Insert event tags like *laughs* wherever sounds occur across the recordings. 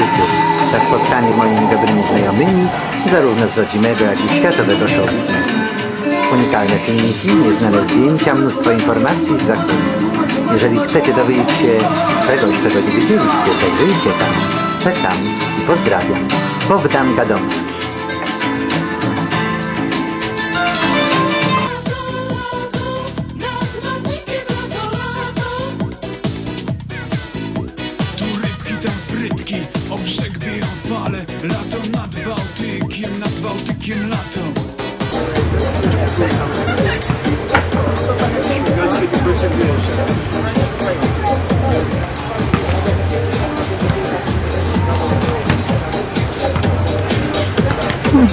YouTube. Na spotkanie z moimi dobrymi znajomymi, zarówno z rodzimego, jak i światowego show biznesu. Unikalne filmiki, nieznane zdjęcia, mnóstwo informacji z zakulis. Jeżeli chcecie dowiedzieć się czegoś, czego nie wiedzieliście, to wyjdźcie tam. Czekam i pozdrawiam. Bogdan Gadomski.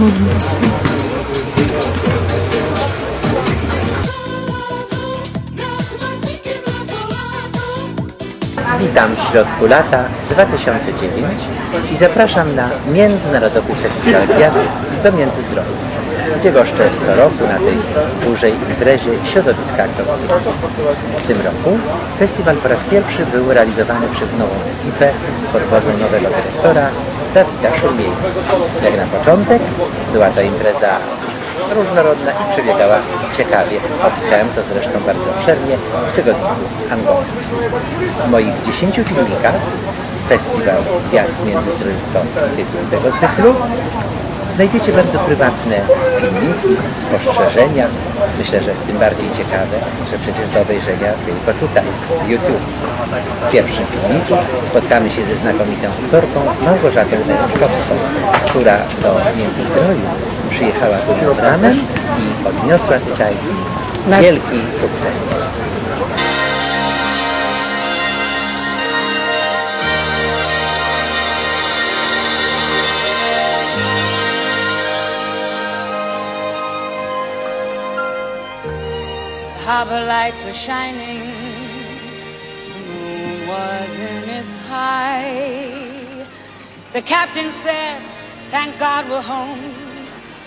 Witam w środku lata 2009 i zapraszam na Międzynarodowy Festiwal Gwiazd do Międzyzdrojów, gdzie goszczę co roku na tej dużej imprezie środowiska aktorskiego. W tym roku festiwal po raz pierwszy był realizowany przez nową ekipę pod wodzą nowego dyrektora Dawida Szurmiej. Jak na początek była to impreza różnorodna i przebiegała ciekawie. Opisałem to zresztą bardzo obszernie w tygodniku Angola. W moich 10 filmikach Festiwal Gwiazd Międzyzdrojów to tytuł tego cyklu. Znajdziecie bardzo prywatne filmiki, spostrzeżenia. Myślę, że tym bardziej ciekawe, że przecież do obejrzenia tylko tutaj, w YouTube. W pierwszym filmiku spotkamy się ze znakomitą aktorką Małgorzatą Zajączkowską, która do Międzyzdrojów przyjechała nad ranem i odniosła tutaj wielki sukces. Harbor lights were shining, the moon was in its high. The captain said, Thank God we're home,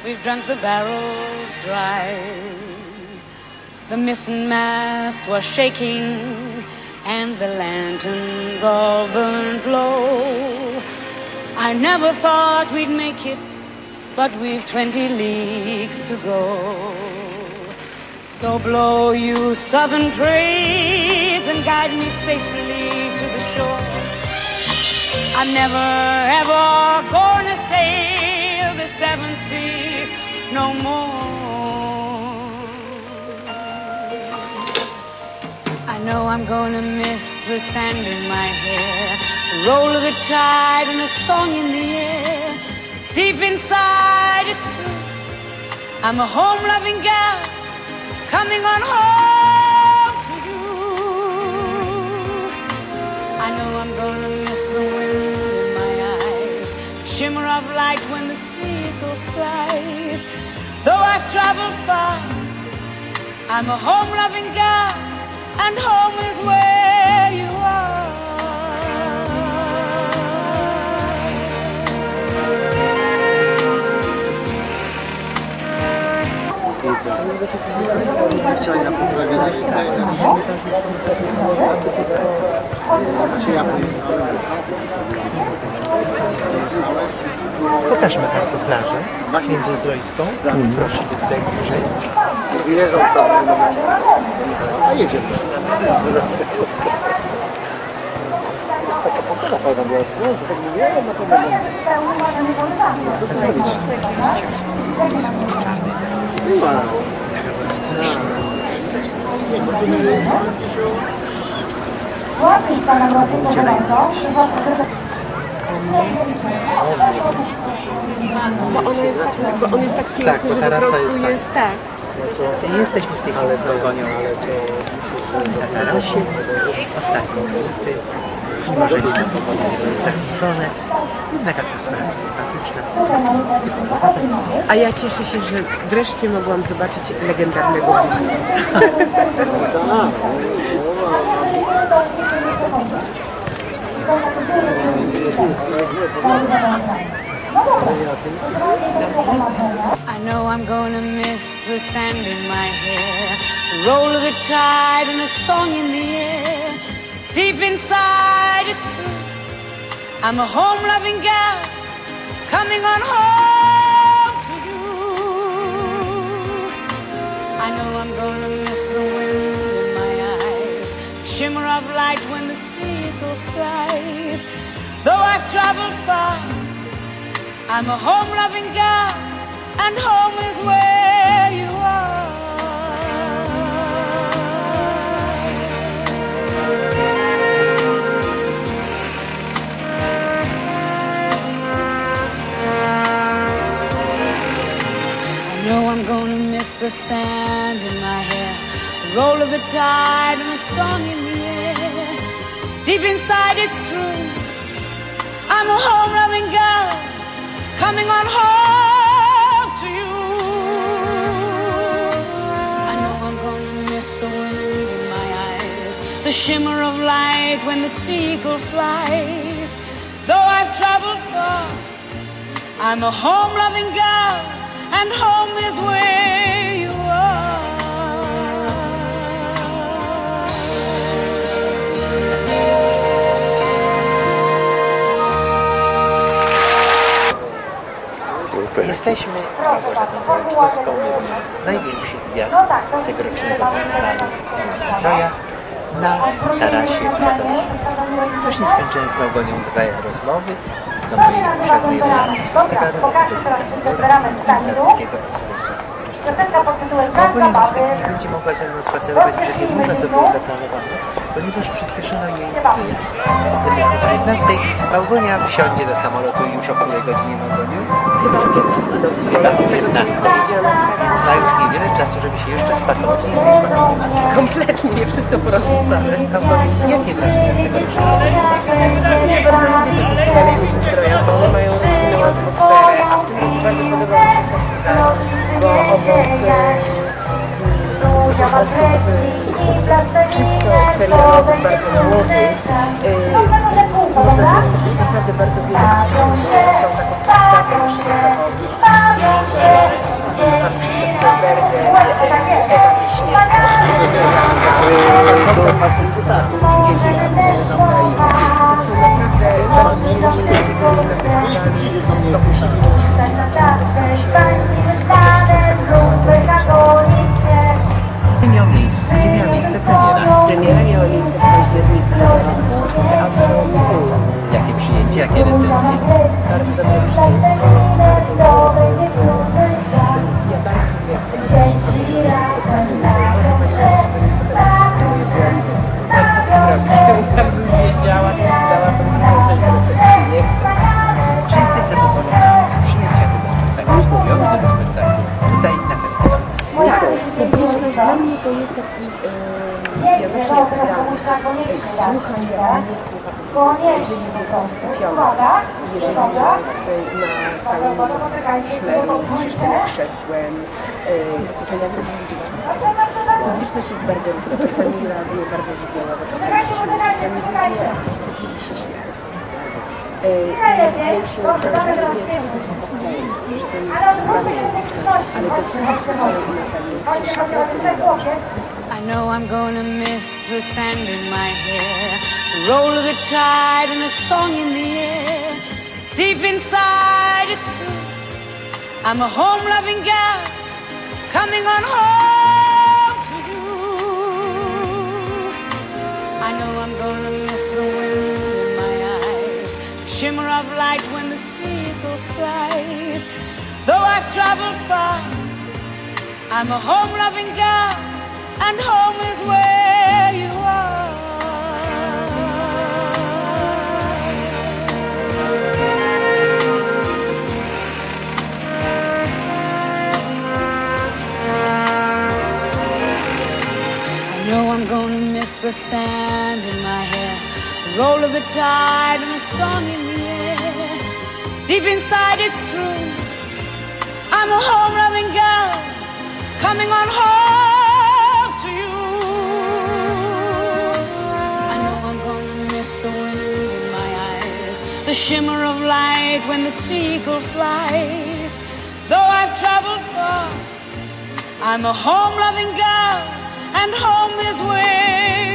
we've drunk the barrels dry. The missing mast was shaking, and the lanterns all burned low. I never thought we'd make it, but we've 20 leagues to go. So blow you southern praise and guide me safely to the shore. I'm never ever gonna sail the seven seas no more. I know I'm gonna miss the sand in my hair, the roll of the tide and the song in the air. Deep inside, it's true. I'm a home loving gal coming on home to you. I know I'm gonna miss the wind in my eyes, shimmer of light when the seagull flies. Though I've traveled far, I'm a home loving gal, and home is where you are. Pokażmy kartę plażę międzyzdrojską. Proszę tutaj bliżej. Ile zostało? A jedziemy. Taka pogoda fajna była, słońce, tak mówiłem na pogodę. Co to jest? Nie ma. Łapij pana młodego Bo on jest, bo on jest tak piękny, Tak, bo że po prostu jest jest, tak. tak. Nie jesteśmy w tej chwili z Gogonią, ale to na tarasie ostatnie punkty. Mimo, że nie były zakurzone, jednak atmosfera jest sympatyczna. A ja cieszę się, że wreszcie mogłam zobaczyć legendarnego Bucha. Tak. *laughs* I know I'm gonna miss the sand in my hair, the roll of the tide and the song in the air. Deep inside, it's true. I'm a home loving gal coming on home to you. I know I'm gonna miss the wind in my eyes, the shimmer of light when the seagull flies. Though I've traveled far, I'm a home loving girl, and home is where you are. I know I'm gonna miss the sand in my hair, the roll of the tide and the song in the air. Deep inside, it's true. I'm a home loving girl coming on home to you. I know I'm gonna miss the wind in my eyes, the shimmer of light when the seagull flies. Though I've traveled far, I'm a home loving girl, and home is where Jesteśmy z Małgorzatą Załączkowską, jedną z największych gwiazd tegorocznego festiwalu w strojach na tarasie Kwiatowym. Właśnie skończyłem z Małgonią dwie rozmowy. Do mojej obszernej relacji z festiwalu Katolickiego Ekspresu Małgonia niestety nie będzie mogła ze mną spacerować przededniu, co było zaplanowane, ponieważ przyspieszono jej wyjazd. Zamiast o 19 Małgonia wsiądzie do samolotu już o której godzinie Małgoniu? Chyba o 15 do Chyba o 15. powiedziano w tak Więc ma już niewiele czasu, żeby się jeszcze spakować. Nie jesteś spakowana. kompletnie nie wszystko porozrzucane. Małgoniu, jakie wrażenia z tego ruszyło? Ja bardzo lubię te festiwale międzyzdroja, bo one mają rodzinną atmosferę, a w tym roku bardzo podobał mi się festiwal, bo obok e, osób e, czysto serialowych, bardzo młodych, Jakie przyjęcie, jakie recenzje? Bardzo dobre przyjęcie, gram, e, słucham, ja nie słucham. Jeżeli jest skupiona, jeżeli jest e, na sali szmeru, zczyszczone krzesłem, e, to ja wiem, że ludzie słuchają. Publiczność jest bardzo różna, czasami reaguje bardzo żywiołowo, czasami się śmieje, czasami ludzie wstydzili się śmiać. E, I nauczyłam, że to jest okej, że to jest dla mnie ale dopóki słuchają i na sali jest I know I'm gonna miss the sand in my hair, the roll of the tide and the song in the air. Deep inside, it's true. I'm a home loving gal coming on home to you. I know I'm gonna miss the wind in my eyes, the shimmer of light when the seagull flies. Though I've traveled far, I'm a home loving gal, and home is where you are. I know I'm gonna miss the sand in my hair, the roll of the tide and the song in the air. Deep inside, it's true. I'm a home loving girl coming on home the shimmer of light when the seagull flies. Though I've traveled far, I'm a home loving girl, and home is where